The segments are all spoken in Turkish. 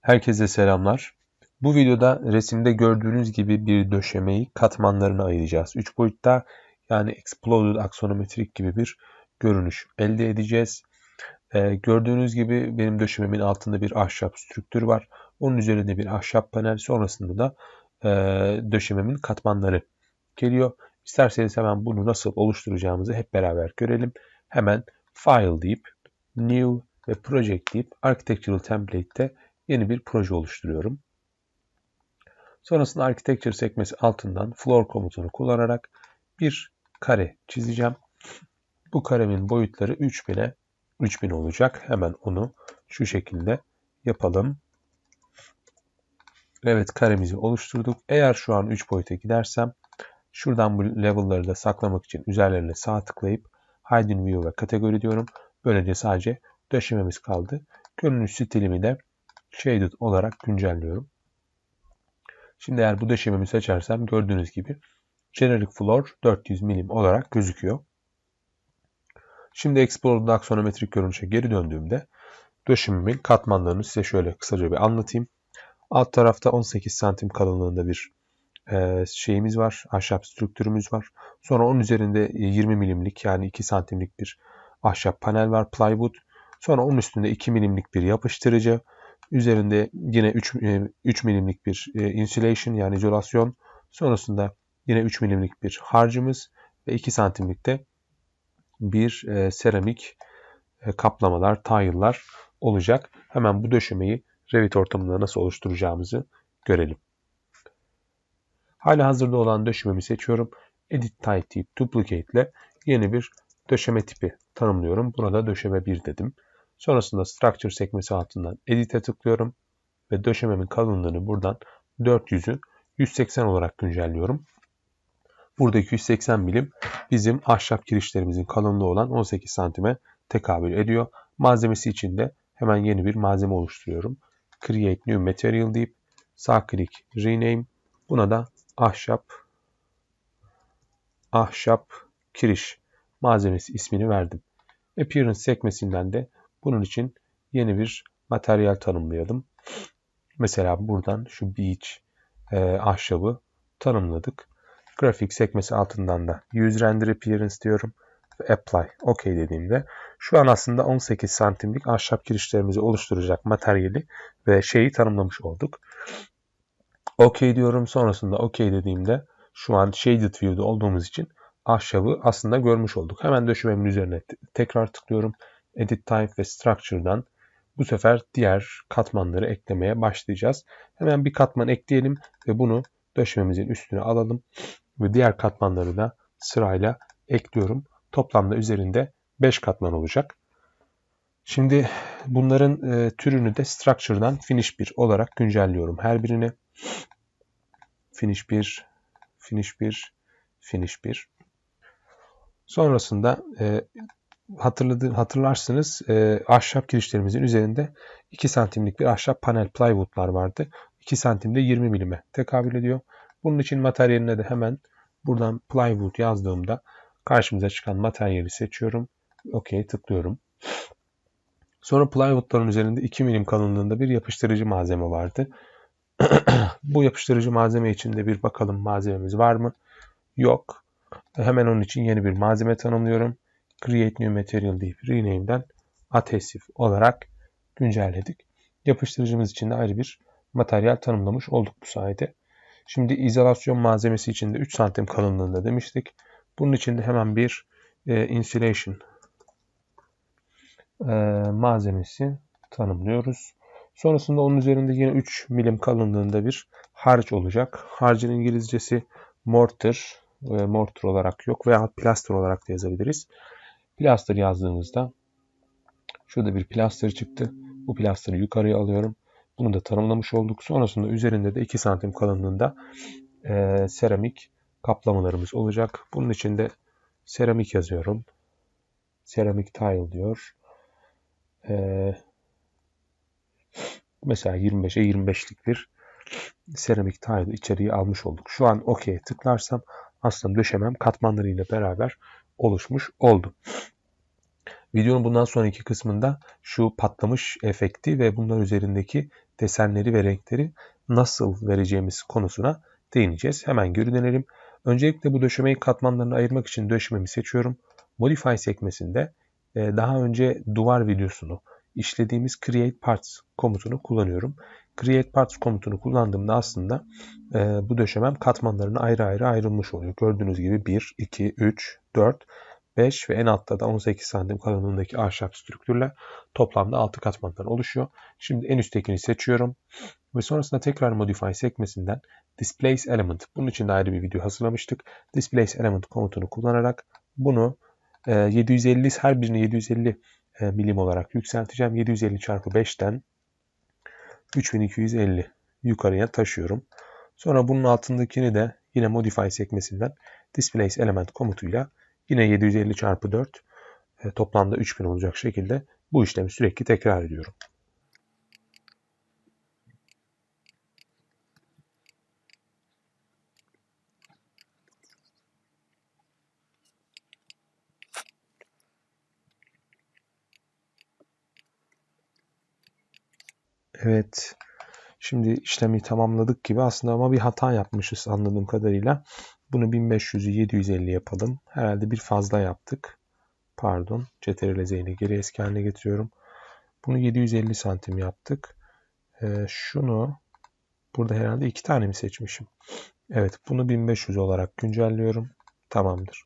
Herkese selamlar. Bu videoda resimde gördüğünüz gibi bir döşemeyi katmanlarına ayıracağız. 3 boyutta yani exploded aksonometrik gibi bir görünüş elde edeceğiz. Ee, gördüğünüz gibi benim döşememin altında bir ahşap strüktür var. Onun üzerinde bir ahşap panel sonrasında da e, döşememin katmanları geliyor. İsterseniz hemen bunu nasıl oluşturacağımızı hep beraber görelim. Hemen File deyip New ve Project deyip Architectural Template'te yeni bir proje oluşturuyorum. Sonrasında Architecture sekmesi altından Floor komutunu kullanarak bir kare çizeceğim. Bu karemin boyutları 3000'e 3000 olacak. Hemen onu şu şekilde yapalım. Evet karemizi oluşturduk. Eğer şu an 3 boyuta gidersem şuradan bu level'ları da saklamak için üzerlerine sağ tıklayıp Hide in View ve kategori diyorum. Böylece sadece döşememiz kaldı. Görünüş stilimi de Shaded olarak güncelliyorum. Şimdi eğer bu döşememi seçersem gördüğünüz gibi Generic Floor 400 milim olarak gözüküyor. Şimdi Explorer'da aksonometrik görünüşe geri döndüğümde döşememin katmanlarını size şöyle kısaca bir anlatayım. Alt tarafta 18 santim kalınlığında bir e, şeyimiz var. Ahşap strüktürümüz var. Sonra onun üzerinde 20 milimlik yani 2 santimlik bir ahşap panel var. Plywood. Sonra onun üstünde 2 milimlik bir yapıştırıcı. Üzerinde yine 3, 3 e, milimlik bir e, insulation yani izolasyon. Sonrasında yine 3 milimlik bir harcımız ve 2 santimlikte bir e, seramik kaplamalar, tile'lar olacak. Hemen bu döşemeyi Revit ortamında nasıl oluşturacağımızı görelim. Hala hazırda olan döşememi seçiyorum. Edit Type deyip Duplicate ile yeni bir döşeme tipi tanımlıyorum. Buna da döşeme 1 dedim. Sonrasında Structure sekmesi altından Edit'e tıklıyorum ve döşememin kalınlığını buradan 400'ü 180 olarak güncelliyorum. Buradaki 180 milim bizim ahşap girişlerimizin kalınlığı olan 18 santime tekabül ediyor. Malzemesi için de hemen yeni bir malzeme oluşturuyorum. Create New Material deyip sağ klik Rename. Buna da ahşap ahşap kiriş malzemesi ismini verdim. Appearance sekmesinden de bunun için yeni bir materyal tanımlayalım. Mesela buradan şu beach e, ahşabı tanımladık. Grafik sekmesi altından da Use Render Appearance diyorum ve Apply OK dediğimde şu an aslında 18 santimlik ahşap girişlerimizi oluşturacak materyali ve şeyi tanımlamış olduk. OK diyorum. Sonrasında OK dediğimde şu an Shaded View'da olduğumuz için ahşabı aslında görmüş olduk. Hemen döşememin üzerine tekrar tıklıyorum. Edit Type ve Structure'dan bu sefer diğer katmanları eklemeye başlayacağız. Hemen bir katman ekleyelim ve bunu döşememizin üstüne alalım. Ve diğer katmanları da sırayla ekliyorum. Toplamda üzerinde 5 katman olacak. Şimdi bunların e, türünü de Structure'dan Finish 1 olarak güncelliyorum. Her birini Finish 1, Finish 1, Finish 1. Sonrasında e, hatırladı, hatırlarsınız e, ahşap girişlerimizin üzerinde 2 santimlik bir ahşap panel plywoodlar vardı. 2 santimde 20 milime tekabül ediyor. Bunun için materyaline de hemen buradan plywood yazdığımda karşımıza çıkan materyali seçiyorum. OK tıklıyorum. Sonra plywoodların üzerinde 2 milim kalınlığında bir yapıştırıcı malzeme vardı. Bu yapıştırıcı malzeme için de bir bakalım malzememiz var mı? Yok. Hemen onun için yeni bir malzeme tanımlıyorum. Create New Material deyip Rename'den Adhesive olarak güncelledik. Yapıştırıcımız için de ayrı bir materyal tanımlamış olduk bu sayede. Şimdi izolasyon malzemesi için de 3 santim kalınlığında demiştik. Bunun için de hemen bir e, insulation e, malzemesi tanımlıyoruz. Sonrasında onun üzerinde yine 3 milim kalınlığında bir harç olacak. Harcın İngilizcesi mortar, e, mortar olarak yok veya plaster olarak da yazabiliriz. Plaster yazdığımızda şurada bir plaster çıktı. Bu plaster'ı yukarıya alıyorum. Bunu da tanımlamış olduk. Sonrasında üzerinde de 2 santim kalınlığında e, seramik kaplamalarımız olacak. Bunun için de seramik yazıyorum. Seramik tile diyor. E, mesela 25'e 25'lik bir seramik tile içeriği almış olduk. Şu an OK tıklarsam aslında döşemem katmanlarıyla beraber oluşmuş oldu. Videonun bundan sonraki kısmında şu patlamış efekti ve bunlar üzerindeki desenleri ve renkleri nasıl vereceğimiz konusuna değineceğiz. Hemen geri dönelim. Öncelikle bu döşemeyi katmanlarına ayırmak için döşememi seçiyorum. Modify sekmesinde e, daha önce duvar videosunu işlediğimiz Create Parts komutunu kullanıyorum. Create Parts komutunu kullandığımda aslında e, bu döşemem katmanlarına ayrı ayrı ayrılmış oluyor. Gördüğünüz gibi 1, 2, 3, 4, 5 ve en altta da 18 santim kalınlığındaki ahşap strüktürle toplamda 6 katmandan oluşuyor. Şimdi en üsttekini seçiyorum ve sonrasında tekrar Modify sekmesinden Displace Element. Bunun için de ayrı bir video hazırlamıştık. Displace Element komutunu kullanarak bunu 750 e, her birini 750 e, milim olarak yükselteceğim. 750 çarpı 5'ten 3250 yukarıya taşıyorum. Sonra bunun altındakini de yine Modify sekmesinden Displace Element komutuyla yine 750 çarpı 4 e, toplamda 3000 olacak şekilde bu işlemi sürekli tekrar ediyorum. Evet. Şimdi işlemi tamamladık gibi aslında ama bir hata yapmışız anladığım kadarıyla. Bunu 1500'ü 750 yapalım. Herhalde bir fazla yaptık. Pardon. CTRL Z'yi geri eski haline getiriyorum. Bunu 750 santim yaptık. Ee, şunu burada herhalde iki tane mi seçmişim? Evet bunu 1500 olarak güncelliyorum. Tamamdır.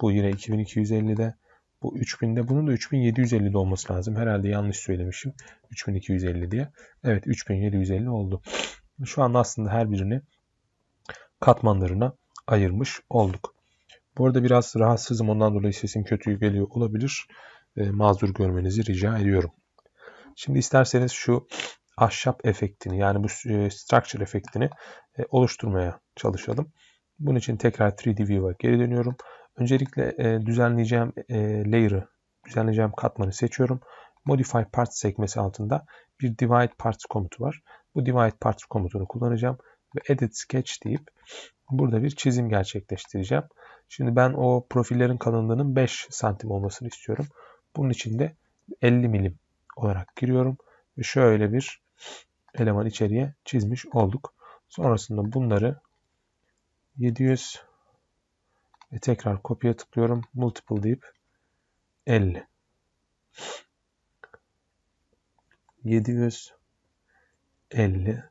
Bu yine 2250'de. Bu 3000'de bunun da 3750'de olması lazım. Herhalde yanlış söylemişim. 3250 diye. Evet 3750 oldu. Şu anda aslında her birini katmanlarına ayırmış olduk. Bu arada biraz rahatsızım ondan dolayı sesim kötü geliyor olabilir. E, mazur görmenizi rica ediyorum. Şimdi isterseniz şu ahşap efektini yani bu e, structure efektini e, oluşturmaya çalışalım. Bunun için tekrar 3D View'a geri dönüyorum. Öncelikle e, düzenleyeceğim e, layer'ı, düzenleyeceğim katmanı seçiyorum. Modify Parts sekmesi altında bir Divide Parts komutu var. Bu Divide Parts komutunu kullanacağım ve Edit Sketch deyip burada bir çizim gerçekleştireceğim. Şimdi ben o profillerin kalınlığının 5 santim olmasını istiyorum. Bunun için de 50 milim olarak giriyorum ve şöyle bir eleman içeriye çizmiş olduk. Sonrasında bunları 700 ve tekrar kopya tıklıyorum. Multiple deyip 50. 700 50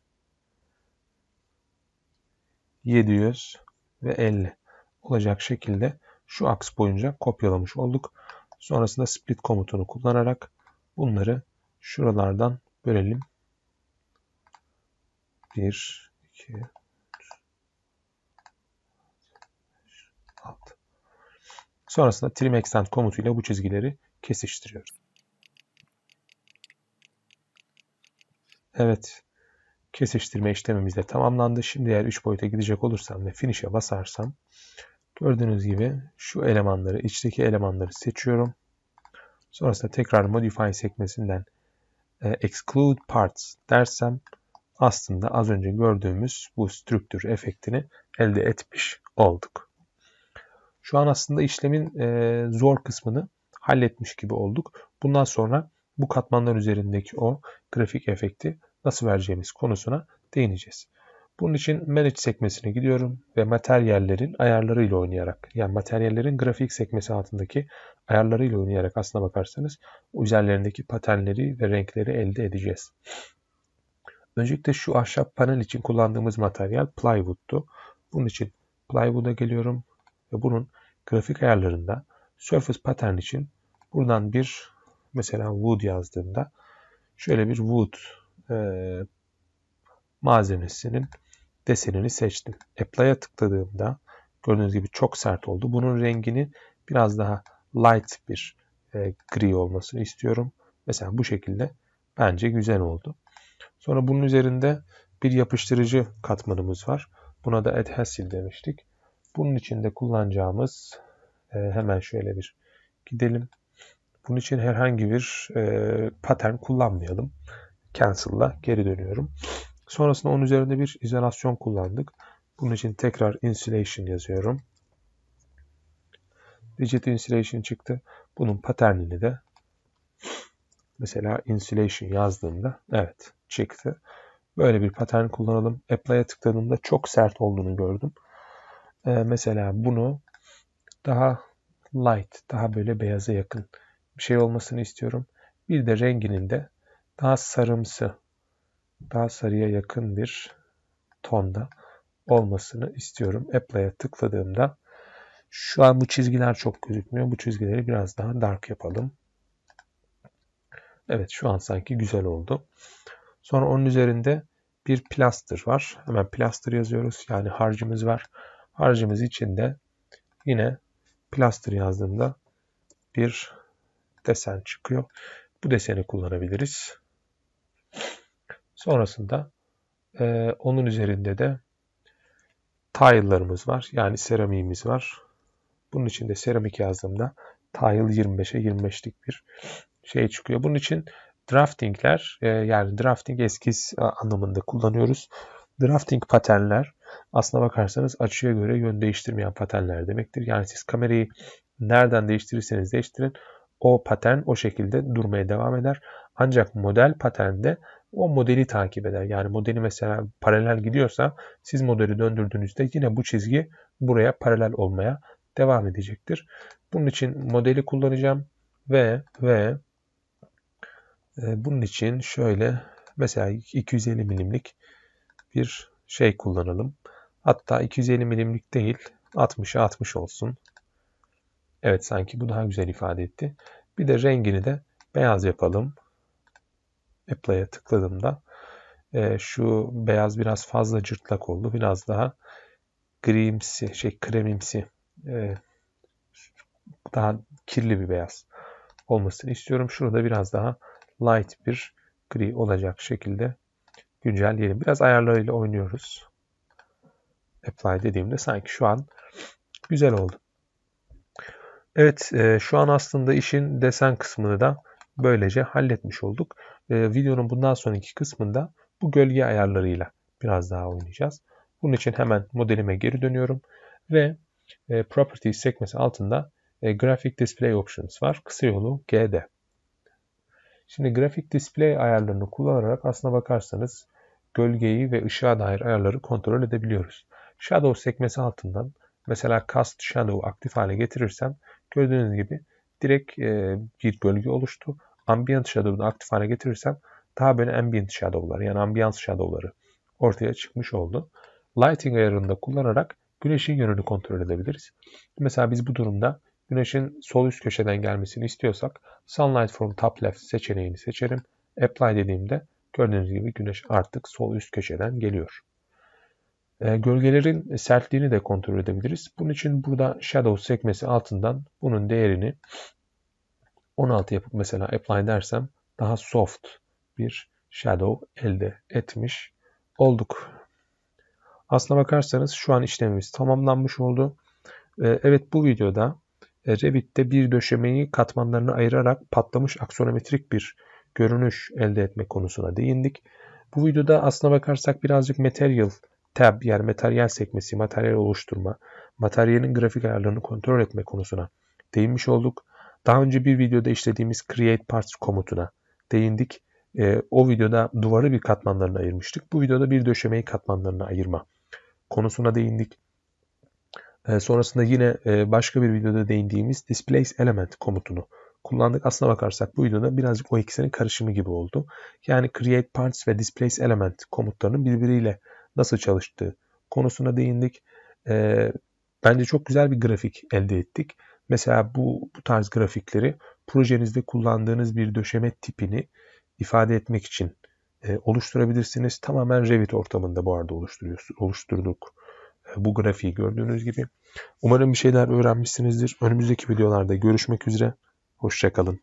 700 ve 50 olacak şekilde şu aks boyunca kopyalamış olduk. Sonrasında split komutunu kullanarak bunları şuralardan bölelim. 1 2 alt. Sonrasında trim extend komutuyla bu çizgileri kesiştiriyoruz. Evet. Kesiştirme işlemimiz de tamamlandı. Şimdi eğer 3 boyuta gidecek olursam ve finish'e basarsam gördüğünüz gibi şu elemanları, içteki elemanları seçiyorum. Sonrasında tekrar modify sekmesinden e, exclude parts dersem aslında az önce gördüğümüz bu strüktür efektini elde etmiş olduk. Şu an aslında işlemin e, zor kısmını halletmiş gibi olduk. Bundan sonra bu katmanlar üzerindeki o grafik efekti nasıl vereceğimiz konusuna değineceğiz. Bunun için Manage sekmesine gidiyorum ve materyallerin ayarlarıyla oynayarak yani materyallerin grafik sekmesi altındaki ayarlarıyla oynayarak aslına bakarsanız üzerlerindeki paternleri ve renkleri elde edeceğiz. Öncelikle şu ahşap panel için kullandığımız materyal plywood'tu. Bunun için plywood'a geliyorum ve bunun grafik ayarlarında surface pattern için buradan bir mesela wood yazdığımda şöyle bir wood e, malzemesinin desenini seçtim. Apply'a tıkladığımda gördüğünüz gibi çok sert oldu. Bunun rengini biraz daha light bir e, gri olmasını istiyorum. Mesela bu şekilde bence güzel oldu. Sonra bunun üzerinde bir yapıştırıcı katmanımız var. Buna da adhesive demiştik. Bunun için de kullanacağımız e, hemen şöyle bir gidelim. Bunun için herhangi bir e, pattern kullanmayalım. Cancel'la geri dönüyorum. Sonrasında onun üzerinde bir izolasyon kullandık. Bunun için tekrar insulation yazıyorum. Rigid insulation çıktı. Bunun paternini de Mesela insulation yazdığımda evet çıktı. Böyle bir patern kullanalım. Apply'a tıkladığımda çok sert olduğunu gördüm. Ee, mesela bunu daha light, daha böyle beyaza yakın bir şey olmasını istiyorum. Bir de renginin de daha sarımsı, daha sarıya yakın bir tonda olmasını istiyorum. Apply'a tıkladığımda şu an bu çizgiler çok gözükmüyor. Bu çizgileri biraz daha dark yapalım. Evet şu an sanki güzel oldu. Sonra onun üzerinde bir plaster var. Hemen plaster yazıyoruz. Yani harcımız var. Harcımız içinde yine plaster yazdığımda bir desen çıkıyor. Bu deseni kullanabiliriz. Sonrasında e, onun üzerinde de tile'larımız var. Yani seramiğimiz var. Bunun için de seramik yazdığımda tile 25'e 25'lik bir şey çıkıyor. Bunun için draftingler e, yani drafting eskiz anlamında kullanıyoruz. Drafting paternler aslına bakarsanız açıya göre yön değiştirmeyen paternler demektir. Yani siz kamerayı nereden değiştirirseniz değiştirin o patern o şekilde durmaya devam eder. Ancak model paternde o modeli takip eder. Yani modeli mesela paralel gidiyorsa siz modeli döndürdüğünüzde yine bu çizgi buraya paralel olmaya devam edecektir. Bunun için modeli kullanacağım ve ve e, bunun için şöyle mesela 250 milimlik bir şey kullanalım. Hatta 250 milimlik değil 60'a 60 olsun. Evet sanki bu daha güzel ifade etti. Bir de rengini de beyaz yapalım. Apply'a tıkladığımda e, şu beyaz biraz fazla cırtlak oldu. Biraz daha grimsi, şey kremimsi, e, daha kirli bir beyaz olmasını istiyorum. Şurada biraz daha light bir gri olacak şekilde güncelleyelim. Biraz ayarlarıyla oynuyoruz. Apply dediğimde sanki şu an güzel oldu. Evet e, şu an aslında işin desen kısmını da böylece halletmiş olduk. E, videonun bundan sonraki kısmında bu gölge ayarlarıyla biraz daha oynayacağız. Bunun için hemen modelime geri dönüyorum ve e, Properties sekmesi altında Graphic Display Options var. Kısa yolu GD. Şimdi Graphic Display ayarlarını kullanarak aslına bakarsanız gölgeyi ve ışığa dair ayarları kontrol edebiliyoruz. Shadow sekmesi altından mesela Cast Shadow aktif hale getirirsem gördüğünüz gibi direkt e, bir gölge oluştu. Ambient Shadow'u aktif hale getirirsem daha böyle ambient shadow'lar yani ambiyans shadow'ları ortaya çıkmış oldu. Lighting ayarını da kullanarak güneşin yönünü kontrol edebiliriz. Mesela biz bu durumda güneşin sol üst köşeden gelmesini istiyorsak Sunlight from top left seçeneğini seçerim. Apply dediğimde gördüğünüz gibi güneş artık sol üst köşeden geliyor. E, gölgelerin sertliğini de kontrol edebiliriz. Bunun için burada Shadow sekmesi altından bunun değerini 16 yapıp mesela Apply dersem daha soft bir shadow elde etmiş olduk. Aslına bakarsanız şu an işlemimiz tamamlanmış oldu. Ee, evet bu videoda e, Revit'te bir döşemeyi katmanlarına ayırarak patlamış aksonometrik bir görünüş elde etme konusuna değindik. Bu videoda aslına bakarsak birazcık material tab yani materyal sekmesi, materyal oluşturma, materyalin grafik ayarlarını kontrol etme konusuna değinmiş olduk. Daha önce bir videoda işlediğimiz create parts komutuna değindik. E, o videoda duvarı bir katmanlarına ayırmıştık. Bu videoda bir döşemeyi katmanlarına ayırma konusuna değindik. E, sonrasında yine e, başka bir videoda değindiğimiz displace element komutunu kullandık. Aslına bakarsak bu videoda birazcık o ikisinin karışımı gibi oldu. Yani create parts ve displace element komutlarının birbiriyle nasıl çalıştığı konusuna değindik. E, bence çok güzel bir grafik elde ettik. Mesela bu, bu tarz grafikleri projenizde kullandığınız bir döşeme tipini ifade etmek için e, oluşturabilirsiniz. Tamamen Revit ortamında bu arada oluşturduk e, bu grafiği gördüğünüz gibi. Umarım bir şeyler öğrenmişsinizdir. Önümüzdeki videolarda görüşmek üzere. Hoşçakalın.